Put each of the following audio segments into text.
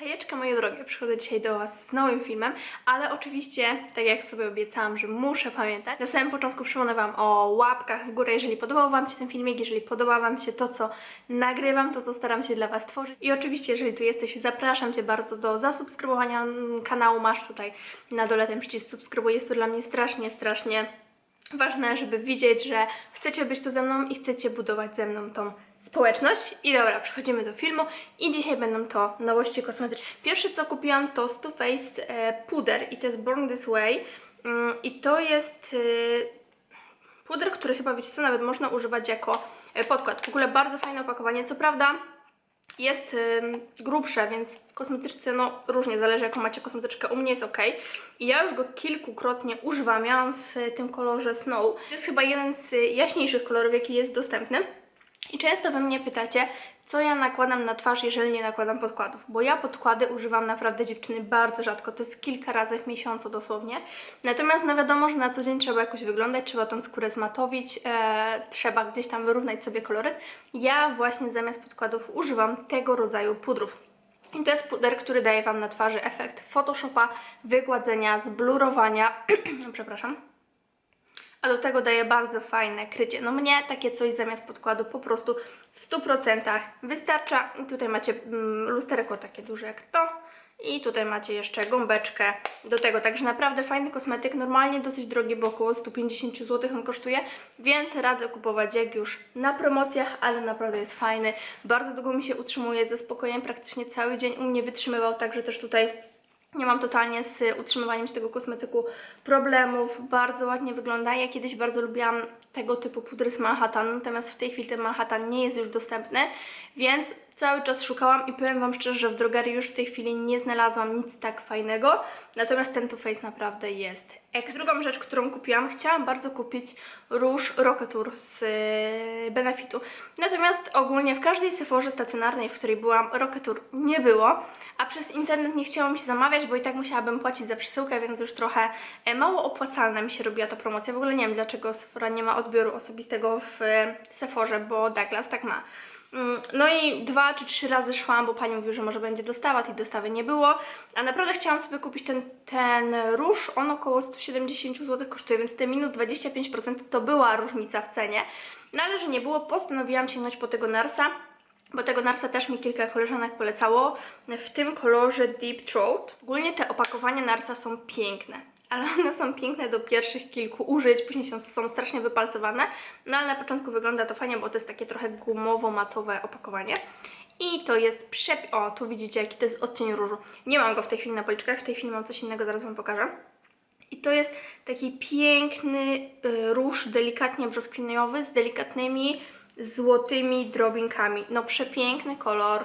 Hejeczka moje drogie, przychodzę dzisiaj do Was z nowym filmem, ale oczywiście, tak jak sobie obiecałam, że muszę pamiętać, na samym początku przypomnę Wam o łapkach w górę, jeżeli podobał Wam się ten filmik, jeżeli podoba Wam się to, co nagrywam, to, co staram się dla Was tworzyć. I oczywiście, jeżeli tu jesteś, zapraszam Cię bardzo do zasubskrybowania kanału, masz tutaj na dole ten przycisk subskrybuj, jest to dla mnie strasznie, strasznie ważne, żeby widzieć, że chcecie być tu ze mną i chcecie budować ze mną tą społeczność. I dobra, przechodzimy do filmu i dzisiaj będą to nowości kosmetyczne. Pierwsze co kupiłam to Too Faced e, puder i to jest Born This Way Mm, i to jest e, puder, który chyba wiecie co, nawet można używać jako e, podkład. W ogóle bardzo fajne opakowanie, co prawda jest grubsze, więc w kosmetyczce no różnie, zależy jaką macie kosmetyczkę, u mnie jest ok. I ja już go kilkukrotnie używam, miałam w tym kolorze Snow. To jest chyba jeden z jaśniejszych kolorów, jaki jest dostępny. I często we mnie pytacie, co ja nakładam na twarz, jeżeli nie nakładam podkładów. Bo ja podkłady używam naprawdę dziewczyny bardzo rzadko, to jest kilka razy w miesiącu dosłownie. Natomiast no wiadomo, że na co dzień trzeba jakoś wyglądać, trzeba tą skórę zmatowić, e, trzeba gdzieś tam wyrównać sobie koloryt. Ja właśnie zamiast podkładów używam tego rodzaju pudrów. I to jest puder, który daje Wam na twarzy efekt Photoshopa, wygładzenia, zblurowania, przepraszam, a do tego daje bardzo fajne krycie. No mnie takie coś zamiast podkładu po prostu w 100% wystarcza. I tutaj macie mm, lusterko takie duże jak to. I tutaj macie jeszcze gąbeczkę do tego, także naprawdę fajny kosmetyk, normalnie dosyć drogi, bo około 150 zł on kosztuje, więc radzę kupować jak już na promocjach, ale naprawdę jest fajny, bardzo długo mi się utrzymuje ze spokojem, praktycznie cały dzień u mnie wytrzymywał, także też tutaj nie mam totalnie z utrzymywaniem się tego kosmetyku problemów. Bardzo ładnie wygląda. Ja kiedyś bardzo lubiłam tego typu pudry z Manhattan, natomiast w tej chwili ten Manhattan nie jest już dostępny, więc cały czas szukałam i powiem Wam szczerze, że w drogerii już w tej chwili nie znalazłam nic tak fajnego. Natomiast ten Too Faced naprawdę jest jak drugą rzecz, którą kupiłam, chciałam bardzo kupić róż Rocketur z yy, Benefitu. Natomiast ogólnie w każdej Sephorze stacjonarnej, w której byłam, Rocketur nie było, a przez internet nie chciało mi się zamawiać, bo i tak musiałabym płacić za przesyłkę, więc już trochę e, mało opłacalna mi się robiła ta promocja. W ogóle nie wiem, dlaczego Sephora nie ma odbioru osobistego w e, Sephorze, bo Douglas tak ma. Mm, No i dwa czy trzy razy szłam, bo pani mówiła, że może będzie dostawa, tej dostawy nie było. A naprawdę chciałam sobie kupić ten, ten róż, on około 170 zł kosztuje, więc te minus 25% to była różnica w cenie. No ale że nie było, postanowiłam sięgnąć po tego Narsa, bo tego Narsa też mi kilka koleżanek polecało, w tym kolorze Deep Throat. Ogólnie te opakowania Narsa są piękne ale one są piękne do pierwszych kilku użyć, później są, są strasznie wypalcowane, no ale na początku wygląda to fajnie, bo to jest takie trochę gumowo-matowe opakowanie. I to jest przep... O, tu widzicie jaki to jest odcień różu. Nie mam go w tej chwili na policzkach, w tej chwili mam coś innego, zaraz Wam pokażę. I to jest taki piękny y, róż, delikatnie brzoskwiniowy, z delikatnymi złotymi drobinkami. No przepiękny kolor,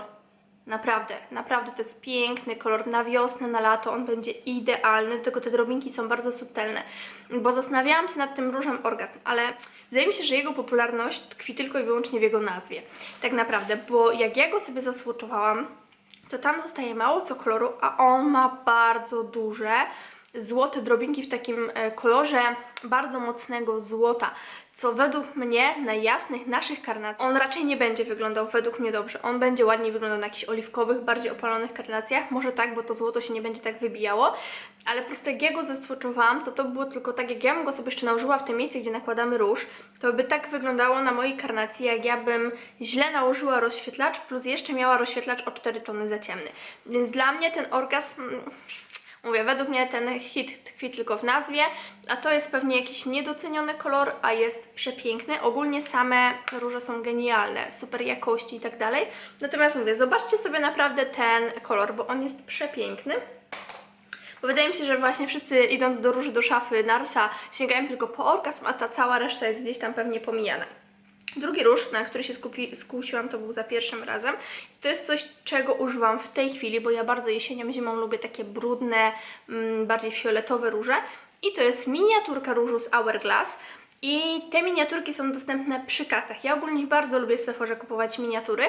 Naprawdę, naprawdę to jest piękny kolor na wiosnę, na lato, on będzie idealny, tylko te drobinki są bardzo subtelne. Bo zastanawiałam się nad tym różem orgazm, ale wydaje mi się, że jego popularność tkwi tylko i wyłącznie w jego nazwie. Tak naprawdę, bo jak ja go sobie zasłoczowałam, to tam zostaje mało co koloru, a on ma bardzo duże złote drobinki w takim e, kolorze bardzo mocnego złota, co według mnie na jasnych naszych karnacjach on raczej nie będzie wyglądał według mnie dobrze. On będzie ładniej wyglądał na jakichś oliwkowych, bardziej opalonych karnacjach, może tak, bo to złoto się nie będzie tak wybijało, ale po prostu jak ja go zasłoczowałam, to to było tylko tak, jak ja bym go sobie jeszcze nałożyła w tym miejscu, gdzie nakładamy róż, to by tak wyglądało na mojej karnacji, jak ja bym źle nałożyła rozświetlacz, plus jeszcze miała rozświetlacz o 4 tony za ciemny. Więc dla mnie ten orgazm... Mówię, według mnie ten hit tkwi tylko w nazwie, a to jest pewnie jakiś niedoceniony kolor, a jest przepiękny. Ogólnie same róże są genialne, super jakości i tak dalej. Natomiast mówię, zobaczcie sobie naprawdę ten kolor, bo on jest przepiękny. Bo wydaje mi się, że właśnie wszyscy idąc do róży, do szafy Narsa sięgają tylko po orgazm, a ta cała reszta jest gdzieś tam pewnie pomijana. Drugi róż, na który się skupi, skusiłam, to był za pierwszym razem. To jest coś, czego używam w tej chwili, bo ja bardzo jesienią, zimą lubię takie brudne, mm, bardziej fioletowe róże. I to jest miniaturka różu z Hourglass. I te miniaturki są dostępne przy kasach. Ja ogólnie bardzo lubię w Sephorze kupować miniatury,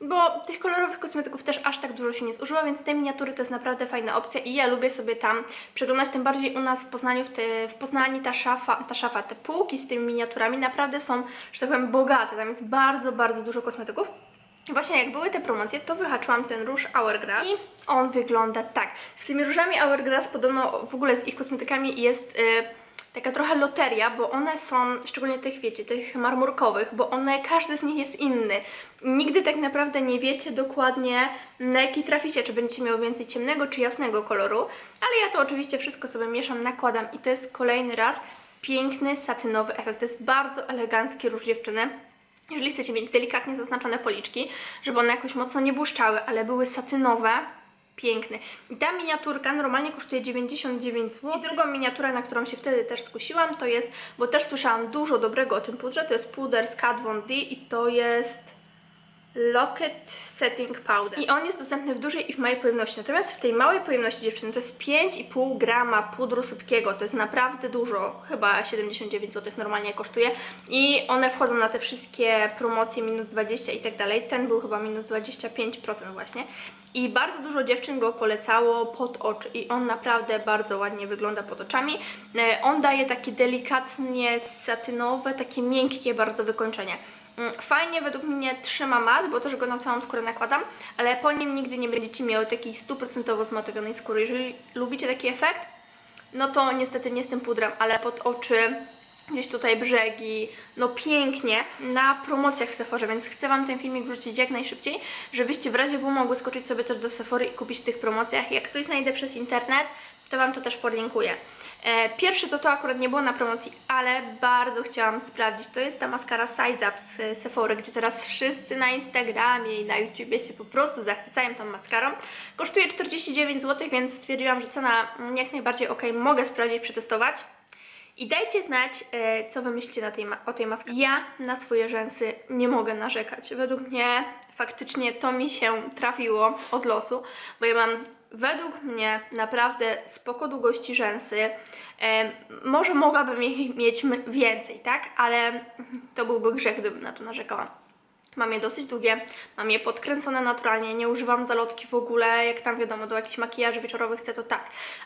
bo tych kolorowych kosmetyków też aż tak dużo się nie zużywa, więc te miniatury to jest naprawdę fajna opcja i ja lubię sobie tam przeglądać, tym bardziej u nas w Poznaniu, w, te, w Poznaniu ta szafa, ta szafa, te półki z tymi miniaturami naprawdę są, że tak powiem, bogate, tam jest bardzo, bardzo dużo kosmetyków. Właśnie jak były te promocje, to wyhaczyłam ten róż Hourglass i on wygląda tak. Z tymi różami Hourglass podobno w ogóle z ich kosmetykami jest y, taka trochę loteria, bo one są, szczególnie tych wiecie, tych marmurkowych, bo one, każdy z nich jest inny. Nigdy tak naprawdę nie wiecie dokładnie na jaki traficie, czy będziecie miał więcej ciemnego czy jasnego koloru, ale ja to oczywiście wszystko sobie mieszam, nakładam i to jest kolejny raz piękny, satynowy efekt. To jest bardzo elegancki róż dziewczyny. Jeżeli chcecie mieć delikatnie zaznaczone policzki, żeby one jakoś mocno nie błyszczały, ale były satynowe, piękny. I ta miniaturka normalnie kosztuje 99 zł. I drugą miniaturę, na którą się wtedy też skusiłam, to jest, bo też słyszałam dużo dobrego o tym pudrze, to jest puder z Kat Von D i to jest Locket Setting Powder. I on jest dostępny w dużej i w małej pojemności. Natomiast w tej małej pojemności dziewczyny to jest 5,5 grama pudru sypkiego. To jest naprawdę dużo. Chyba 79 zł normalnie kosztuje. I one wchodzą na te wszystkie promocje minus 20 i tak dalej. Ten był chyba minus 25% właśnie. I bardzo dużo dziewczyn go polecało pod oczy i on naprawdę bardzo ładnie wygląda pod oczami. E, On daje takie delikatnie satynowe, takie miękkie bardzo wykończenie. Mm, Fajnie według mnie trzyma mat, bo też go na całą skórę nakładam, ale po nim nigdy nie będziecie miały takiej stuprocentowo zmatowionej skóry. Jeżeli lubicie taki efekt, no to niestety nie z tym pudrem, ale pod oczy, gdzieś tutaj brzegi, no pięknie, na promocjach w Sephorze, więc chcę Wam ten filmik wrzucić jak najszybciej, żebyście w razie W mogły skoczyć sobie też do Sephory i kupić w tych promocjach. Jak coś znajdę przez internet, to Wam to też podlinkuję. E, Pierwsze to to akurat nie było na promocji, ale bardzo chciałam sprawdzić. To jest ta maskara Size Up z Sephory, gdzie teraz wszyscy na Instagramie i na YouTubie się po prostu zachwycają tą maskarą. Kosztuje 49 zł, więc stwierdziłam, że cena jak najbardziej ok, mogę sprawdzić, przetestować. I dajcie znać, e, co wy myślicie na tej o tej maskarze. Ja na swoje rzęsy nie mogę narzekać. Według mnie faktycznie to mi się trafiło od losu, bo ja mam według mnie naprawdę spoko długości rzęsy. E, może mogłabym ich mieć więcej, tak? Ale to byłby grzech, gdybym na to narzekała. Mam je dosyć długie, mam je podkręcone naturalnie, nie używam zalotki w ogóle, jak tam wiadomo, do jakichś makijaży wieczorowych chcę to tak,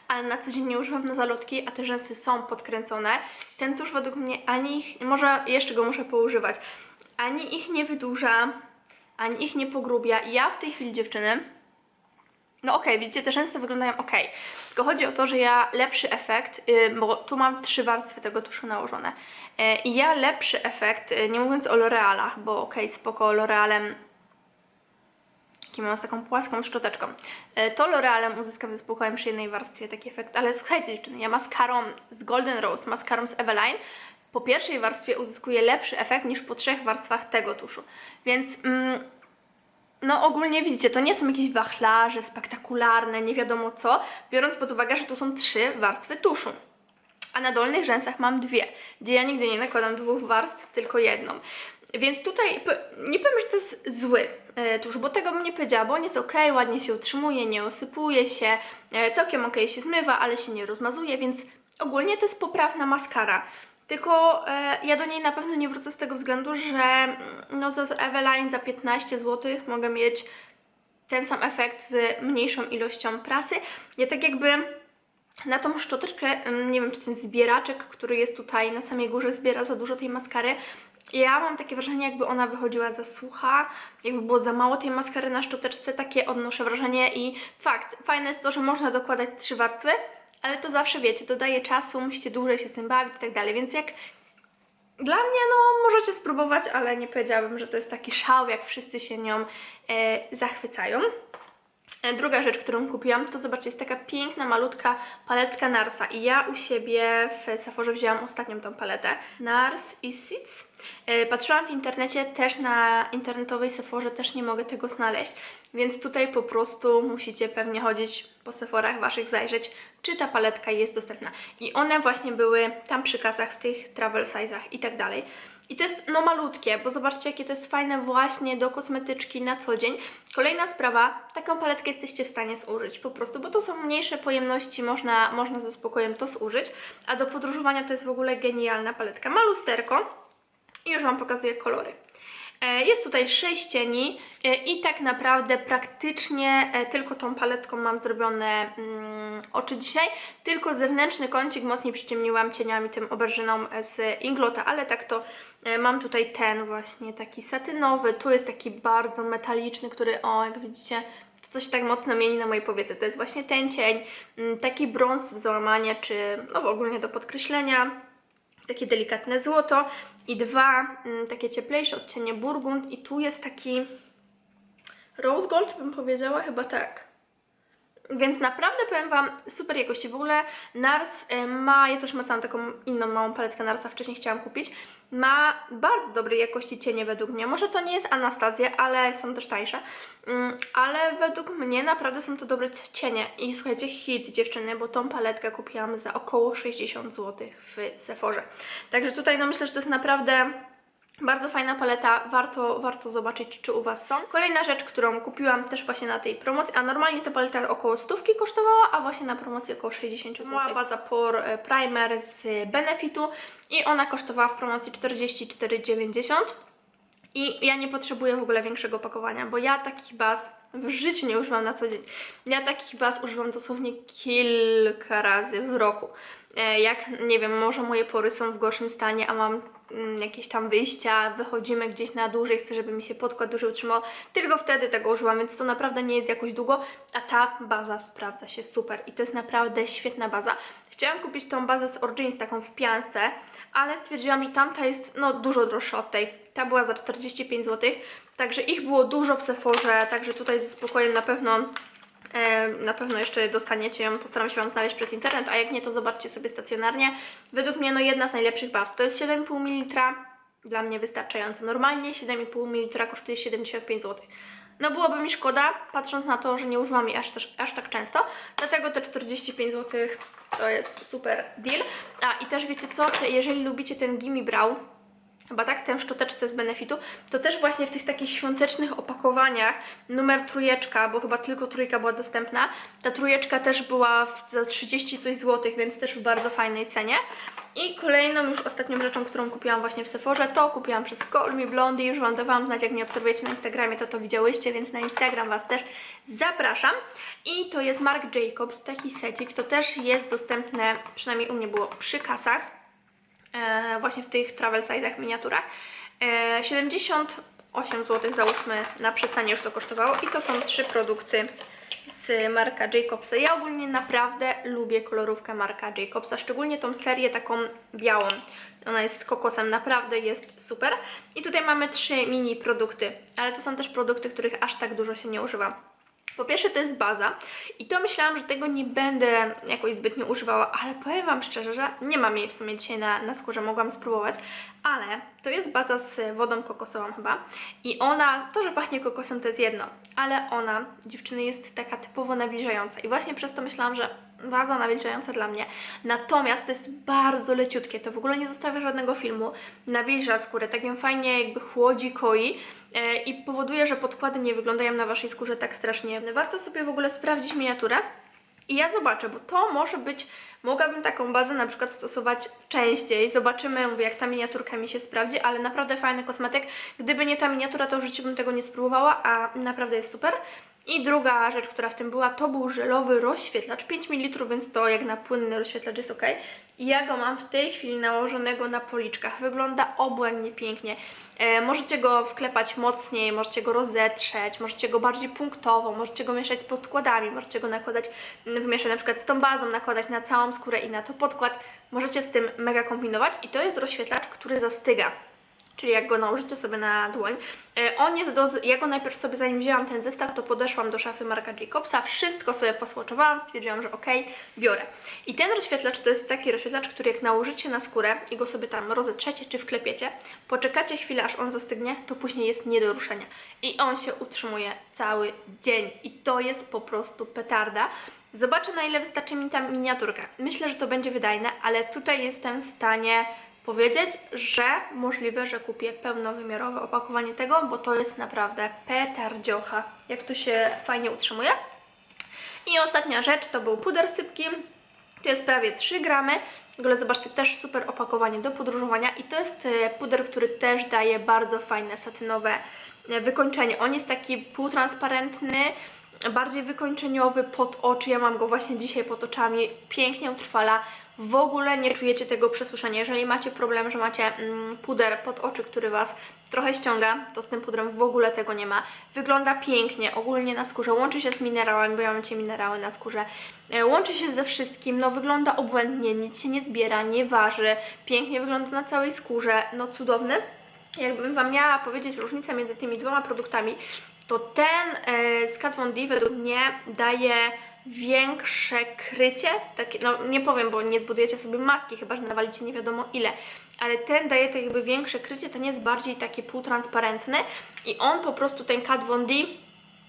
ale na co dzień nie używam na zalotki, a te rzęsy są podkręcone. Ten tusz według mnie ani ich, może jeszcze go muszę poużywać, ani ich nie wydłuża, ani ich nie pogrubia ja w tej chwili dziewczyny, no okej, widzicie, te rzęsy wyglądają ok. Tylko chodzi o to, że ja lepszy efekt, yy, bo tu mam trzy warstwy tego tuszu nałożone. Yy, I ja lepszy efekt, yy, nie mówiąc o L'Orealach, bo okej, spoko, L'Orealem mam z taką płaską szczoteczką. To L'Orealem uzyskam zespokojem przy jednej warstwie taki efekt, ale słuchajcie dziewczyny, ja maskarą z Golden Rose, maskarą z Eveline, po pierwszej warstwie uzyskuję lepszy efekt niż po trzech warstwach tego tuszu. Więc mm, no ogólnie widzicie, to nie są jakieś wachlarze spektakularne, nie wiadomo co, biorąc pod uwagę, że tu są trzy warstwy tuszu. A na dolnych rzęsach mam dwie, gdzie ja nigdy nie nakładam dwóch warstw, tylko jedną. Więc tutaj nie powiem, że to jest zły e, tusz, bo tego bym nie powiedziała, bo on jest ok, ładnie się utrzymuje, nie osypuje się, e, całkiem ok się zmywa, ale się nie rozmazuje, więc ogólnie to jest poprawna maskara. Tylko e, ja do niej na pewno nie wrócę z tego względu, że mm, no za Eveline za 15 zł mogę mieć ten sam efekt z mniejszą ilością pracy. Ja tak jakby na tą szczoteczkę, mm, nie wiem czy ten zbieraczek, który jest tutaj na samej górze zbiera za dużo tej maskary. Ja mam takie wrażenie, jakby ona wychodziła za sucha, jakby było za mało tej maskary na szczoteczce, takie odnoszę wrażenie i fakt, fajne jest to, że można dokładać trzy warstwy, ale to zawsze wiecie, dodaje czasu, musicie dłużej się z tym bawić i tak dalej, więc jak dla mnie, no, możecie spróbować, ale nie powiedziałabym, że to jest taki szał, jak wszyscy się nią e, zachwycają. E, Druga rzecz, którą kupiłam, to zobaczcie, jest taka piękna, malutka paletka Narsa i ja u siebie w Sephorze wzięłam ostatnią tą paletę. Nars i Seeds. E, Patrzyłam w internecie, też na internetowej Sephorze też nie mogę tego znaleźć, więc tutaj po prostu musicie pewnie chodzić po Sephorach waszych, zajrzeć, czy ta paletka jest dostępna. I one właśnie były tam przy kasach, w tych travel size'ach i tak dalej. I to jest no malutkie, bo zobaczcie jakie to jest fajne właśnie do kosmetyczki na co dzień. Kolejna sprawa, taką paletkę jesteście w stanie zużyć po prostu, bo to są mniejsze pojemności, można, można ze spokojem to zużyć. A do podróżowania to jest w ogóle genialna paletka. Ma lusterko i już Wam pokazuję kolory. E, Jest tutaj 6 cieni e, i tak naprawdę praktycznie e, tylko tą paletką mam zrobione mm, oczy dzisiaj. Tylko zewnętrzny kącik mocniej przyciemniłam cieniami tym oberżyną z Inglota, ale tak to mam tutaj ten właśnie taki satynowy. Tu jest taki bardzo metaliczny, który o jak widzicie to coś tak mocno mieni na mojej powiece. To jest właśnie ten cień, mm, taki brąz w załamanie, czy no ogólnie do podkreślenia takie delikatne złoto i dwa mm, takie cieplejsze odcienie burgund i tu jest taki rose gold bym powiedziała, chyba tak. Więc naprawdę powiem Wam, super jakości. W ogóle Nars y, ma, ja też macałam taką inną małą paletkę Narsa, wcześniej chciałam kupić. Ma bardzo dobrej jakości cienie według mnie. Może to nie jest Anastazja, ale są też tańsze. Mm, Ale według mnie naprawdę są to dobre cienie. I słuchajcie, hit dziewczyny, bo tą paletkę kupiłam za około 60 zł w Sephorze. Także tutaj no myślę, że to jest naprawdę bardzo fajna paleta, warto, warto zobaczyć, czy u Was są. Kolejna rzecz, którą kupiłam też właśnie na tej promocji, a normalnie ta paleta około stówki kosztowała, a właśnie na promocji około 60 zł. Mała baza Pore e, Primer z Benefitu i ona kosztowała w promocji 44,90 i ja nie potrzebuję w ogóle większego opakowania, bo ja takich baz w życiu nie używam na co dzień. Ja takich baz używam dosłownie kilka razy w roku. E, Jak, nie wiem, może moje pory są w gorszym stanie, a mam mm, jakieś tam wyjścia, wychodzimy gdzieś na dłużej, chcę, żeby mi się podkład dłużej utrzymał, tylko wtedy tego używam, więc to naprawdę nie jest jakoś długo, a ta baza sprawdza się super i to jest naprawdę świetna baza. Chciałam kupić tą bazę z Origins, taką w piance, ale stwierdziłam, że tamta jest no dużo droższa od tej. Ta była za 45 zł, także ich było dużo w Sephorze, także tutaj ze spokojem na pewno Na pewno jeszcze dostaniecie ją, postaram się Wam znaleźć przez internet, a jak nie, to zobaczcie sobie stacjonarnie. Według mnie no jedna z najlepszych baz. To jest 7,5 ml, dla mnie wystarczająco. Normalnie 7,5 ml kosztuje 75 zł. No byłoby mi szkoda, patrząc na to, że nie używam jej aż, też, aż tak często, dlatego te 45 zł to jest super deal. A i też wiecie co, jeżeli lubicie ten Gimme Brow, chyba tak, ten w szczoteczce z Benefitu, to też właśnie w tych takich świątecznych opakowaniach numer trójeczka, bo chyba tylko trójka była dostępna, ta trójeczka też była za 30 coś złotych, więc też w bardzo fajnej cenie. I kolejną już ostatnią rzeczą, którą kupiłam właśnie w Sephorze, to kupiłam przez Call Me Blondie, już Wam dawałam znać, jak mnie obserwujecie na Instagramie, to to widziałyście, więc na Instagram Was też zapraszam. I to jest Marc Jacobs, taki secik, to też jest dostępne, przynajmniej u mnie było przy kasach, właśnie w tych travel size'ach, miniaturach. E, 78 zł załóżmy na przecenie już to kosztowało i to są trzy produkty z Marka Jacobsa. Ja ogólnie naprawdę lubię kolorówkę Marka Jacobsa, szczególnie tą serię taką białą. Ona jest z kokosem, naprawdę jest super. I tutaj mamy trzy mini produkty, ale to są też produkty, których aż tak dużo się nie używa. Po pierwsze to jest baza i to myślałam, że tego nie będę jakoś zbytnio używała, ale powiem Wam szczerze, że nie mam jej w sumie dzisiaj na, na skórze, mogłam spróbować, ale to jest baza z wodą kokosową chyba. I ona, to, że pachnie kokosem to jest jedno, ale ona, dziewczyny, jest taka typowo nawilżająca. I właśnie przez to myślałam, że baza nawilżająca dla mnie, natomiast to jest bardzo leciutkie, to w ogóle nie zostawia żadnego filmu, nawilża skórę, tak ją fajnie jakby chłodzi, koi e, i powoduje, że podkłady nie wyglądają na Waszej skórze tak strasznie. Warto sobie w ogóle sprawdzić miniaturę i ja zobaczę, bo to może być, mogłabym taką bazę na przykład stosować częściej. Zobaczymy, mówię, jak ta miniaturka mi się sprawdzi, ale naprawdę fajny kosmetyk. Gdyby nie ta miniatura, to w życiu bym tego nie spróbowała, a naprawdę jest super. I druga rzecz, która w tym była, to był żelowy rozświetlacz, 5 ml, więc to jak na płynny rozświetlacz jest ok. I ja go mam w tej chwili nałożonego na policzkach. Wygląda obłędnie pięknie. E, możecie go wklepać mocniej, możecie go rozetrzeć, możecie go bardziej punktowo, możecie go mieszać z podkładami, możecie go nakładać, mm, wymieszać na przykład z tą bazą, nakładać na całą skórę i na to podkład. Możecie z tym mega kombinować i to jest rozświetlacz, który zastyga czyli jak go nałożycie sobie na dłoń. E, On jest do, ja go najpierw sobie, zanim wzięłam ten zestaw, to podeszłam do szafy Marka Jacobsa, wszystko sobie posłoczowałam, stwierdziłam, że okej, biorę. I ten rozświetlacz to jest taki rozświetlacz, który jak nałożycie na skórę i go sobie tam rozetrzecie czy wklepiecie, poczekacie chwilę, aż on zastygnie, to później jest nie do ruszenia. I on się utrzymuje cały dzień. I to jest po prostu petarda. Zobaczę na ile wystarczy mi ta miniaturka. Myślę, że to będzie wydajne, ale tutaj jestem w stanie powiedzieć, że możliwe, że kupię pełnowymiarowe opakowanie tego, bo to jest naprawdę petardziocha, jak to się fajnie utrzymuje. I ostatnia rzecz to był puder sypki. To jest prawie 3 gramy. W ogóle zobaczcie, też super opakowanie do podróżowania i to jest e, puder, który też daje bardzo fajne satynowe e, wykończenie. On jest taki półtransparentny, bardziej wykończeniowy pod oczy. Ja mam go właśnie dzisiaj pod oczami. Pięknie utrwala. W ogóle nie czujecie tego przesuszenia. Jeżeli macie problem, że macie mm, puder pod oczy, który Was trochę ściąga, to z tym pudrem w ogóle tego nie ma. Wygląda pięknie, ogólnie na skórze, łączy się z minerałami, bo ja mam cię minerały na skórze. E, Łączy się ze wszystkim, no wygląda obłędnie, nic się nie zbiera, nie waży, pięknie wygląda na całej skórze, no cudowny. Jakbym Wam miała powiedzieć różnicę między tymi dwoma produktami, to ten e, z Kat Von D według mnie daje większe krycie, takie, no nie powiem, bo nie zbudujecie sobie maski, chyba że nawalicie nie wiadomo ile, ale ten daje tak jakby większe krycie, ten jest bardziej taki półtransparentny i on po prostu, ten Kat Von D,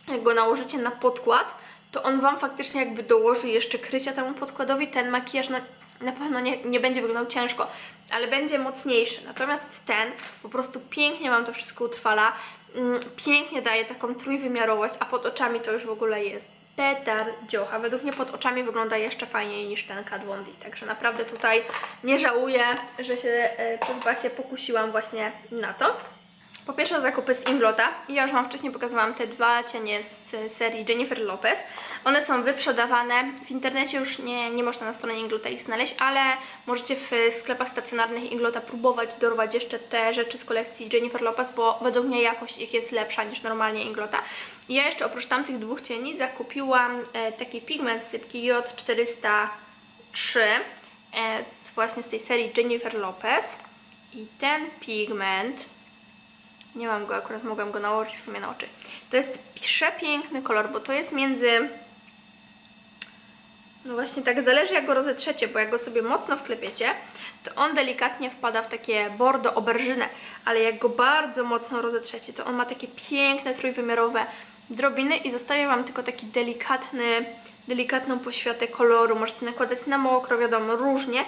jak go nałożycie na podkład, to on Wam faktycznie jakby dołoży jeszcze krycia temu podkładowi, ten makijaż na, na pewno nie, nie będzie wyglądał ciężko, ale będzie mocniejszy, natomiast ten po prostu pięknie Wam to wszystko utrwala, mm, pięknie daje taką trójwymiarowość, a pod oczami to już w ogóle jest petardziocha. Według mnie pod oczami wygląda jeszcze fajniej niż ten Kat Von D, także naprawdę tutaj nie żałuję, że się e, przez Basię pokusiłam właśnie na to. Po pierwsze zakupy z Inglota. Ja już Wam wcześniej pokazywałam te dwa cienie z serii Jennifer Lopez. One są wyprzedawane. W internecie już nie, nie można na stronie Inglota ich znaleźć, ale możecie w sklepach stacjonarnych Inglota próbować dorwać jeszcze te rzeczy z kolekcji Jennifer Lopez, bo według mnie jakość ich jest lepsza niż normalnie Inglota. I ja jeszcze oprócz tamtych dwóch cieni zakupiłam e, taki pigment sypki J403 e, z, właśnie z tej serii Jennifer Lopez. I ten pigment nie mam go, akurat mogłam go nałożyć w sumie na oczy. To jest przepiękny kolor, bo to jest między... No właśnie tak zależy jak go rozetrzecie, bo jak go sobie mocno wklepiecie, to on delikatnie wpada w takie bordo oberżynę, ale jak go bardzo mocno rozetrzecie, to on ma takie piękne, trójwymiarowe drobiny i zostaje Wam tylko taki delikatny, delikatną poświatę koloru. Możecie nakładać na mokro, wiadomo, różnie,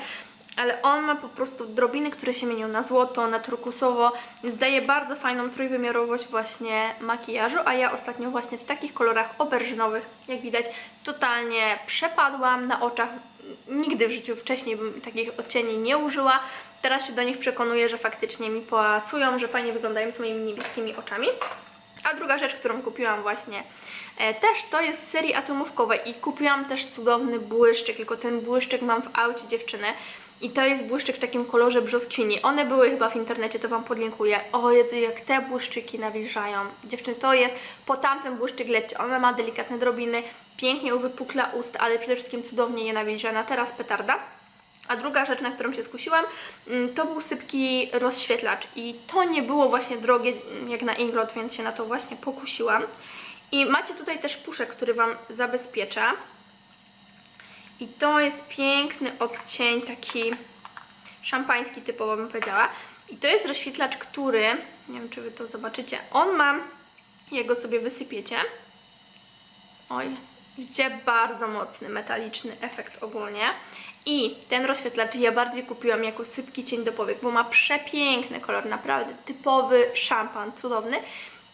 ale on ma po prostu drobiny, które się mienią na złoto, na turkusowo, więc daje bardzo fajną trójwymiarowość właśnie makijażu, a ja ostatnio właśnie w takich kolorach oberżynowych, jak widać, totalnie przepadłam na oczach. Nigdy w życiu wcześniej bym takich odcieni nie użyła. Teraz się do nich przekonuję, że faktycznie mi pasują, że fajnie wyglądają z moimi niebieskimi oczami. A druga rzecz, którą kupiłam właśnie e, też to jest serii atomówkowej i kupiłam też cudowny błyszczyk, tylko ten błyszczyk mam w aucie dziewczyny i to jest błyszczyk w takim kolorze brzoskwini. One były chyba w internecie, to Wam podlinkuję. O Jezu, jak te błyszczyki nawilżają. Dziewczyny, to jest po tamten błyszczyk. Ona ma delikatne drobiny, pięknie uwypukla ust, ale przede wszystkim cudownie je nawilża. Na teraz petarda. A druga rzecz, na którą się skusiłam, mm, to był sypki rozświetlacz i to nie było właśnie drogie mm, jak na Inglot, więc się na to właśnie pokusiłam. I macie tutaj też puszek, który Wam zabezpiecza. I to jest piękny odcień, taki szampański typowo bym powiedziała. I to jest rozświetlacz, który, nie wiem czy Wy to zobaczycie, on ma, jak go sobie wysypiecie, oj, widzicie, bardzo mocny, metaliczny efekt ogólnie. I ten rozświetlacz ja bardziej kupiłam jako sypki cień do powiek, bo ma przepiękny kolor, naprawdę typowy szampan, cudowny.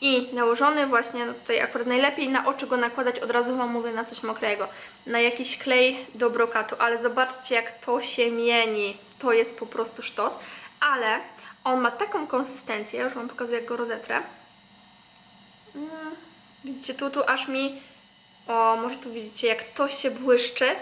I nałożony właśnie, no tutaj akurat najlepiej na oczy go nakładać, od razu Wam mówię, na coś mokrego. Na jakiś klej do brokatu, ale zobaczcie jak to się mieni. To jest po prostu sztos. Ale on ma taką konsystencję, już Wam pokazuję jak go rozetrę. Mm, Widzicie, tu, tu aż mi, o może tu widzicie jak to się błyszczy.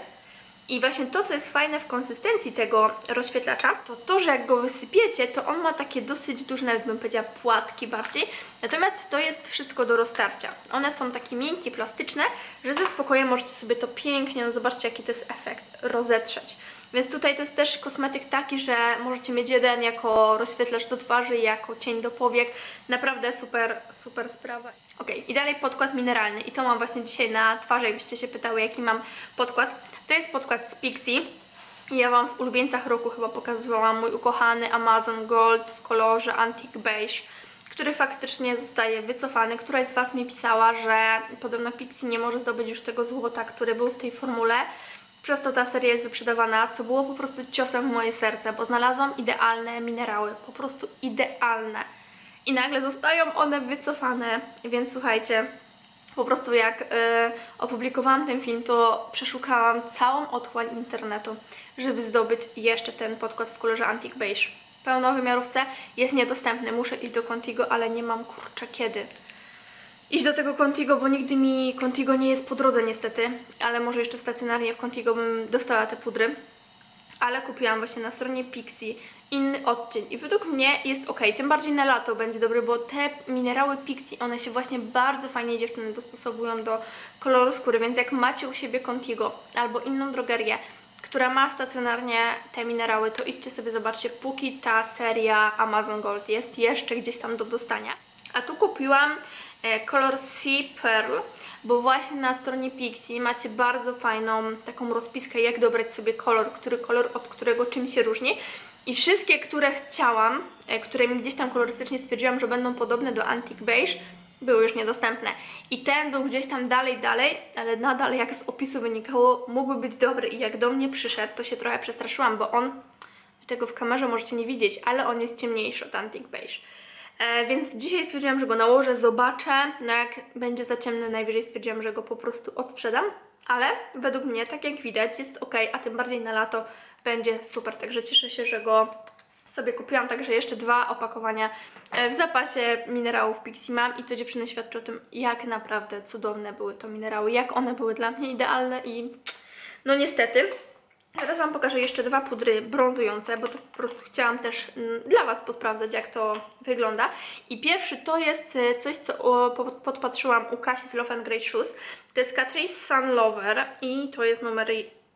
I właśnie to, co jest fajne w konsystencji tego rozświetlacza, to to, że jak go wysypiecie, to on ma takie dosyć duże, nawet bym powiedziała, płatki bardziej. Natomiast to jest wszystko do roztarcia. One są takie miękkie, plastyczne, że ze spokojem możecie sobie to pięknie, no zobaczcie jaki to jest efekt, rozetrzeć. Więc tutaj to jest też kosmetyk taki, że możecie mieć jeden jako rozświetlacz do twarzy, jako cień do powiek. Naprawdę super, super sprawa. Ok, i dalej podkład mineralny. I to mam właśnie dzisiaj na twarzy, jakbyście się pytały, jaki mam podkład. To jest podkład z Pixie. I ja Wam w ulubieńcach roku chyba pokazywałam mój ukochany Amazon Gold w kolorze Antique Beige, który faktycznie zostaje wycofany. Któraś z Was mi pisała, że podobno Pixie nie może zdobyć już tego złota, który był w tej formule. Przez to ta seria jest wyprzedawana, co było po prostu ciosem w moje serce, bo znalazłam idealne minerały, po prostu idealne. I nagle zostają one wycofane, więc słuchajcie, Po prostu jak y, opublikowałam ten film, to przeszukałam całą otchłań internetu, żeby zdobyć jeszcze ten podkład w kolorze Antique Beige. Pełnowymiarówce jest niedostępny, muszę iść do Contigo, ale nie mam kurczę kiedy iść do tego Contigo, bo nigdy mi Contigo nie jest po drodze niestety, ale może jeszcze stacjonarnie w Contigo bym dostała te pudry. Ale kupiłam właśnie na stronie Pixie inny odcień i według mnie jest ok, tym bardziej na lato będzie dobry, bo te minerały Pixie, one się właśnie bardzo fajnie dziewczyny dostosowują do koloru skóry, więc jak macie u siebie Contigo albo inną drogerię, która ma stacjonarnie te minerały, to idźcie sobie zobaczcie, póki ta seria Amazon Gold jest jeszcze gdzieś tam do dostania. A tu kupiłam e, kolor Sea Pearl, bo właśnie na stronie Pixie macie bardzo fajną taką rozpiskę, jak dobrać sobie kolor, który kolor od którego czym się różni. I wszystkie, które chciałam, e, które mi gdzieś tam kolorystycznie stwierdziłam, że będą podobne do Antique Beige, były już niedostępne. I ten był gdzieś tam dalej, dalej, ale nadal jak z opisu wynikało, mógłby być dobry. I jak do mnie przyszedł, to się trochę przestraszyłam, bo on, tego w kamerze możecie nie widzieć, ale on jest ciemniejszy od Antique Beige. E, więc dzisiaj stwierdziłam, że go nałożę, zobaczę. No jak będzie za ciemny, najwyżej stwierdziłam, że go po prostu odsprzedam. Ale według mnie, tak jak widać, jest ok, a tym bardziej na lato będzie super. Także cieszę się, że go sobie kupiłam. Także jeszcze dwa opakowania e, w zapasie minerałów Pixie mam i to dziewczyny świadczy o tym, jak naprawdę cudowne były to minerały, jak one były dla mnie idealne i no niestety. Teraz Wam pokażę jeszcze dwa pudry brązujące, bo to po prostu chciałam też mm, dla Was posprawdzać, jak to wygląda. I pierwszy to jest e, coś, co podpatrzyłam u Kasi z Love and Great Shoes. To jest Catrice Sun Lover i to jest numer,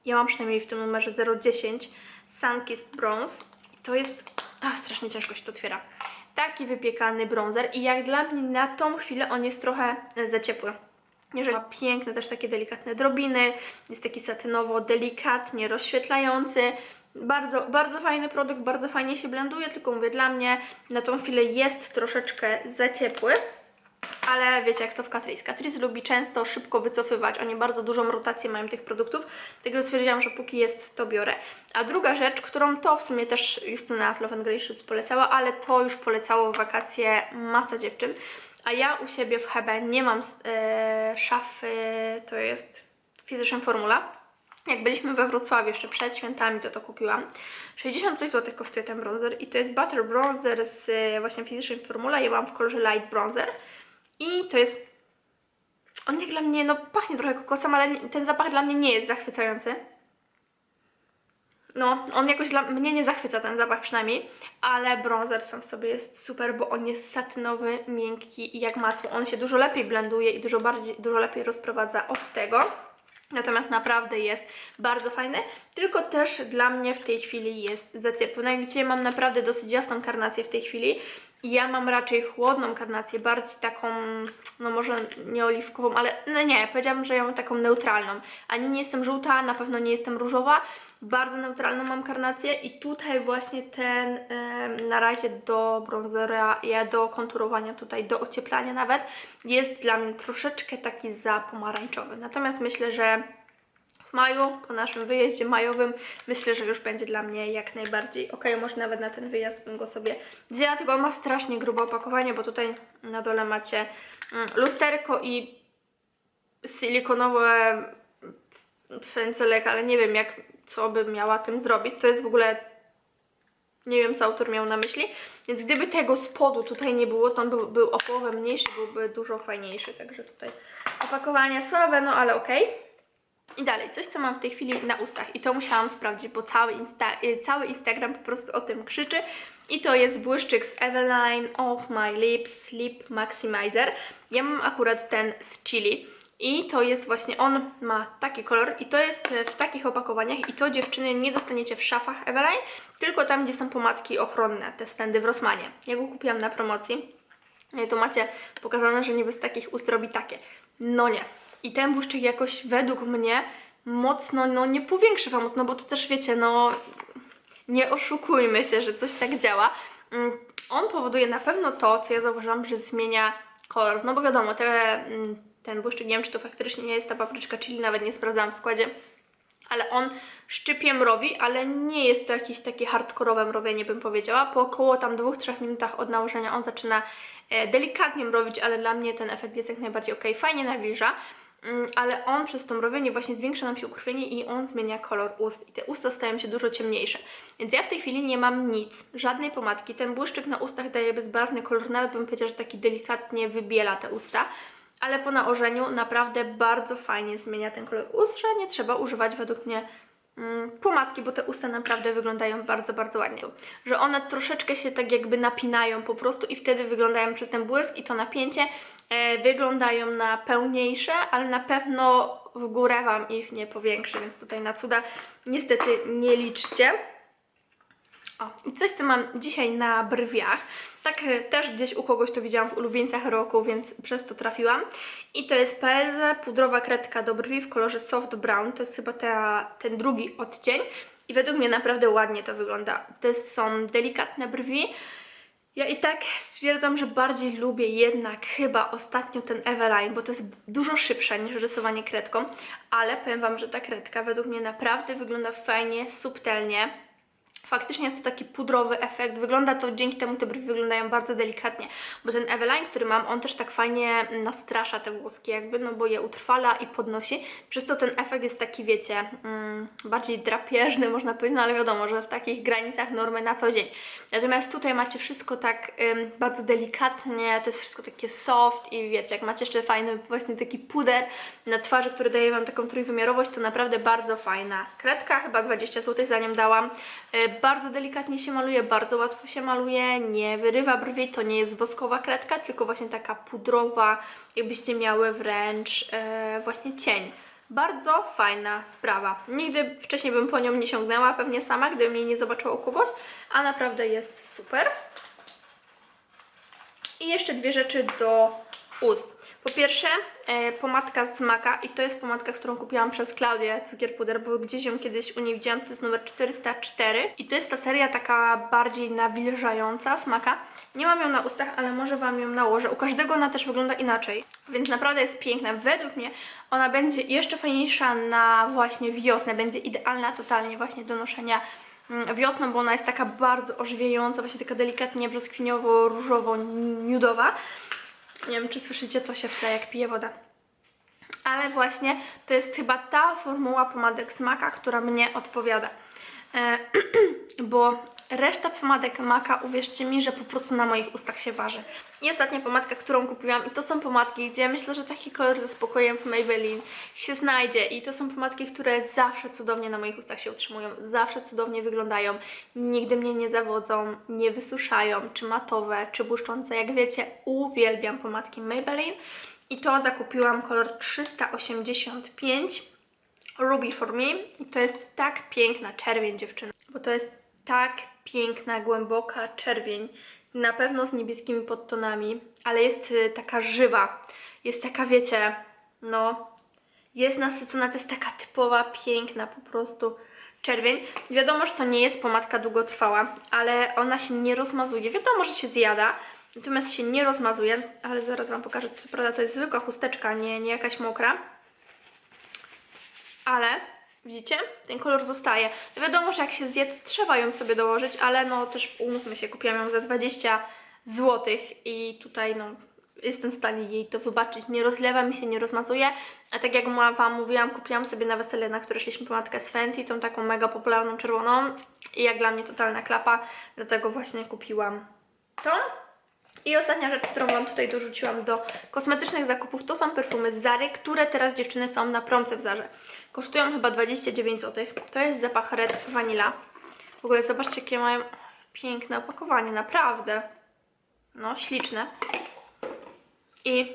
ja mam przynajmniej w tym numerze 010 Sunkissed Bronze. To jest, a strasznie ciężko się to otwiera. Taki wypiekany bronzer i jak dla mnie na tą chwilę on jest trochę e, za ciepły. Jeżeli ma piękne też takie delikatne drobiny, jest taki satynowo delikatnie rozświetlający. Bardzo, bardzo fajny produkt, bardzo fajnie się blenduje, tylko mówię, dla mnie na tą chwilę jest troszeczkę za ciepły. Ale wiecie jak to w Catrice. Catrice lubi często szybko wycofywać. Oni bardzo dużą rotację mają tych produktów. Także stwierdziłam, że póki jest, to biorę. A druga rzecz, którą to w sumie też Justyna z Love and Shoes polecała, ale to już polecało w wakacje masa dziewczyn. A ja u siebie w HB nie mam e, szafy, to jest Physician Formula. Jak byliśmy we Wrocławiu jeszcze przed świętami, to to kupiłam. 60 coś złotych kosztuje ten bronzer i to jest Butter Bronzer z e, właśnie Physician Formula. Ja mam w kolorze Light Bronzer i to jest... On jak dla mnie, no pachnie trochę kokosem, ale ten zapach dla mnie nie jest zachwycający. No, on jakoś dla mnie nie zachwyca ten zapach przynajmniej, ale bronzer sam w sobie jest super, bo on jest satynowy, miękki i jak masło. On się dużo lepiej blenduje i dużo bardziej, dużo lepiej rozprowadza od tego. Natomiast naprawdę jest bardzo fajny, tylko też dla mnie w tej chwili jest za ciepły. No jak widzicie, mam naprawdę dosyć jasną karnację w tej chwili. Ja mam raczej chłodną karnację, bardziej taką, no może nie oliwkową, ale no nie, powiedziałabym, że ja mam taką neutralną. Ani nie jestem żółta, na pewno nie jestem różowa, bardzo neutralną mam karnację i tutaj właśnie ten em, na razie do bronzera, ja do konturowania tutaj, do ocieplania nawet, jest dla mnie troszeczkę taki za pomarańczowy. Natomiast myślę, że maju, po naszym wyjeździe majowym, myślę, że już będzie dla mnie jak najbardziej ok. Może nawet na ten wyjazd bym go sobie wzięła, tylko on ma strasznie grube opakowanie, bo tutaj na dole macie mm, lusterko i silikonowe pędzelek, ale nie wiem jak, co bym miała tym zrobić. To jest w ogóle nie wiem, co autor miał na myśli. Więc gdyby tego spodu tutaj nie było, to on był, był o połowę mniejszy, byłby dużo fajniejszy. Także tutaj opakowanie słabe, no ale okej. I dalej, coś co mam w tej chwili na ustach i to musiałam sprawdzić, bo cały, insta y, cały Instagram po prostu o tym krzyczy. I to jest błyszczyk z Eveline Off My Lips Lip Maximizer. Ja mam akurat ten z Chili. I to jest właśnie, on ma taki kolor i to jest e, w takich opakowaniach i to dziewczyny nie dostaniecie w szafach Eveline, tylko tam, gdzie są pomadki ochronne, te stędy w Rossmanie. Ja go kupiłam na promocji. I tu macie pokazane, że niby z takich ust robi takie. No nie. I ten błyszczyk jakoś według mnie mocno, no nie powiększy Wam, no bo to też wiecie, no nie oszukujmy się, że coś tak działa. Mm, On powoduje na pewno to, co ja zauważyłam, że zmienia kolor. No bo wiadomo, te, mm, ten błyszczyk, nie wiem czy to faktycznie nie jest ta papryczka chili, nawet nie sprawdzałam w składzie, ale on szczypie mrowi, ale nie jest to jakieś takie hardkorowe mrowienie, bym powiedziała. Po około tam 2-3 minutach od nałożenia on zaczyna e, delikatnie mrowić, ale dla mnie ten efekt jest jak najbardziej ok, fajnie nawilża. Mm, ale on przez to mrowienie właśnie zwiększa nam się ukrwienie i on zmienia kolor ust i te usta stają się dużo ciemniejsze. Więc ja w tej chwili nie mam nic, żadnej pomadki. Ten błyszczyk na ustach daje bezbarwny kolor, nawet bym powiedziała, że taki delikatnie wybiela te usta. Ale po nałożeniu naprawdę bardzo fajnie zmienia ten kolor ust, że nie trzeba używać według mnie mm, pomadki, bo te usta naprawdę wyglądają bardzo, bardzo ładnie. Że one troszeczkę się tak jakby napinają po prostu i wtedy wyglądają przez ten błysk i to napięcie wyglądają na pełniejsze, ale na pewno w górę Wam ich nie powiększy, więc tutaj na cuda niestety nie liczcie. O, i coś, co mam dzisiaj na brwiach. Tak e, też gdzieś u kogoś to widziałam w ulubieńcach roku, więc przez to trafiłam. I to jest PLZ pudrowa kredka do brwi w kolorze soft brown. To jest chyba ta, ten drugi odcień. I według mnie naprawdę ładnie to wygląda. To są delikatne brwi. Ja i tak stwierdzam, że bardziej lubię jednak chyba ostatnio ten Eveline, bo to jest dużo szybsze niż rysowanie kredką, ale powiem Wam, że ta kredka według mnie naprawdę wygląda fajnie, subtelnie. Faktycznie jest to taki pudrowy efekt. Wygląda to dzięki temu te brwi wyglądają bardzo delikatnie, bo ten Eveline, który mam, on też tak fajnie nastrasza te włoski jakby, no bo je utrwala i podnosi. Przez to ten efekt jest taki, wiecie, mm, bardziej drapieżny można powiedzieć, no ale wiadomo, że w takich granicach normy na co dzień. Natomiast tutaj macie wszystko tak ym, bardzo delikatnie, to jest wszystko takie soft i wiecie, jak macie jeszcze fajny właśnie taki puder na twarzy, który daje Wam taką trójwymiarowość, to naprawdę bardzo fajna kredka, chyba 20 zł za nią dałam. Y, bardzo delikatnie się maluje, bardzo łatwo się maluje, nie wyrywa brwi, to nie jest woskowa kredka, tylko właśnie taka pudrowa, jakbyście miały wręcz e, właśnie cień. Bardzo fajna sprawa. Nigdy wcześniej bym po nią nie sięgnęła, pewnie sama, gdybym jej nie zobaczyła u kogoś, a naprawdę jest super. I jeszcze dwie rzeczy do ust. Po pierwsze, e, pomadka z Maka i to jest pomadka, którą kupiłam przez Klaudię Cukier Puder, bo gdzieś ją kiedyś u niej widziałam, to jest numer 404 i to jest ta seria taka bardziej nawilżająca z Maka. Nie mam ją na ustach, ale może Wam ją nałożę. U każdego ona też wygląda inaczej, więc naprawdę jest piękna. Według mnie ona będzie jeszcze fajniejsza na właśnie wiosnę, będzie idealna totalnie właśnie do noszenia mm, wiosną, bo ona jest taka bardzo ożywiająca, właśnie taka delikatnie brzoskwiniowo-różowo-nudowa. Nie wiem, czy słyszycie, co się wkleja, jak pije woda. Ale właśnie to jest chyba ta formuła pomadek z Maka, która mnie odpowiada. E, bo reszta pomadek Maka, uwierzcie mi, że po prostu na moich ustach się waży. I ostatnia pomadka, którą kupiłam, i to są pomadki, gdzie myślę, że taki kolor ze spokojem w Maybelline się znajdzie. I to są pomadki, które zawsze cudownie na moich ustach się utrzymują, zawsze cudownie wyglądają, nigdy mnie nie zawodzą, nie wysuszają, czy matowe, czy błyszczące. Jak wiecie, uwielbiam pomadki Maybelline. I to zakupiłam kolor 385 Ruby for Me. I to jest tak piękna czerwień, dziewczyny. Bo to jest tak piękna, głęboka czerwień. Na pewno z niebieskimi podtonami, ale jest y, taka żywa. Jest taka, wiecie, no, jest nasycona, to jest taka typowa, piękna po prostu czerwień. Wiadomo, że to nie jest pomadka długotrwała, ale ona się nie rozmazuje. Wiadomo, że się zjada, natomiast się nie rozmazuje, ale zaraz Wam pokażę, co prawda to jest zwykła chusteczka, nie, nie jakaś mokra. Ale widzicie, ten kolor zostaje. No wiadomo, że jak się zje, to trzeba ją sobie dołożyć, ale no też umówmy się, kupiłam ją za 20 zł i tutaj no jestem w stanie jej to wybaczyć. Nie rozlewa mi się, nie rozmazuje. A tak jak Wam mówiłam, kupiłam sobie na wesele, na które szliśmy pomadkę z Fenty, tą taką mega popularną czerwoną i jak dla mnie totalna klapa, dlatego właśnie kupiłam tą. I ostatnia rzecz, którą Wam tutaj dorzuciłam do kosmetycznych zakupów, to są perfumy z Zary, które teraz dziewczyny są na promce w Zarze. Kosztują chyba 29 zł. To jest zapach Red Vanilla. W ogóle zobaczcie, jakie mają piękne opakowanie, naprawdę. No, śliczne. I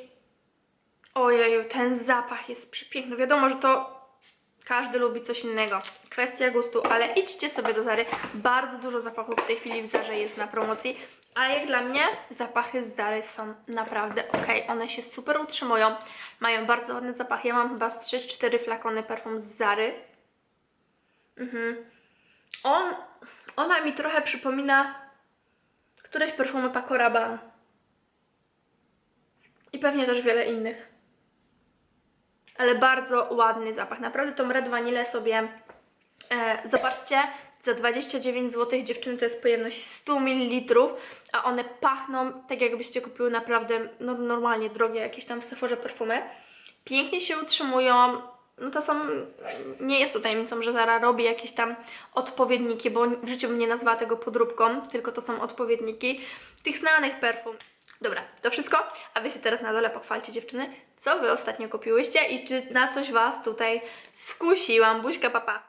ojeju, ten zapach jest przepiękny. Wiadomo, że to każdy lubi coś innego. Kwestia gustu, ale idźcie sobie do Zary. Bardzo dużo zapachów w tej chwili w Zarze jest na promocji. A jak dla mnie zapachy z Zary są naprawdę ok. One się super utrzymują. Mają bardzo ładny zapach. Ja mam chyba z 3-4 flakony perfum z Zary. Mhm. On, ona mi trochę przypomina któreś perfumy Paco Rabanne. I pewnie też wiele innych. Ale bardzo ładny zapach. Naprawdę tą Red Vanille sobie E, zobaczcie, za 29 zł dziewczyny to jest pojemność 100 ml, a one pachną tak jakbyście kupiły naprawdę no, normalnie drogie jakieś tam w Sephorze perfumy. Pięknie się utrzymują, no to są, nie jest to tajemnicą, że Zara robi jakieś tam odpowiedniki, bo w życiu bym nie nazwała tego podróbką, tylko to są odpowiedniki tych znanych perfum. Dobra, to wszystko, a Wy się teraz na dole pochwalcie dziewczyny, co Wy ostatnio kupiłyście i czy na coś Was tutaj skusiłam. Buźka papa.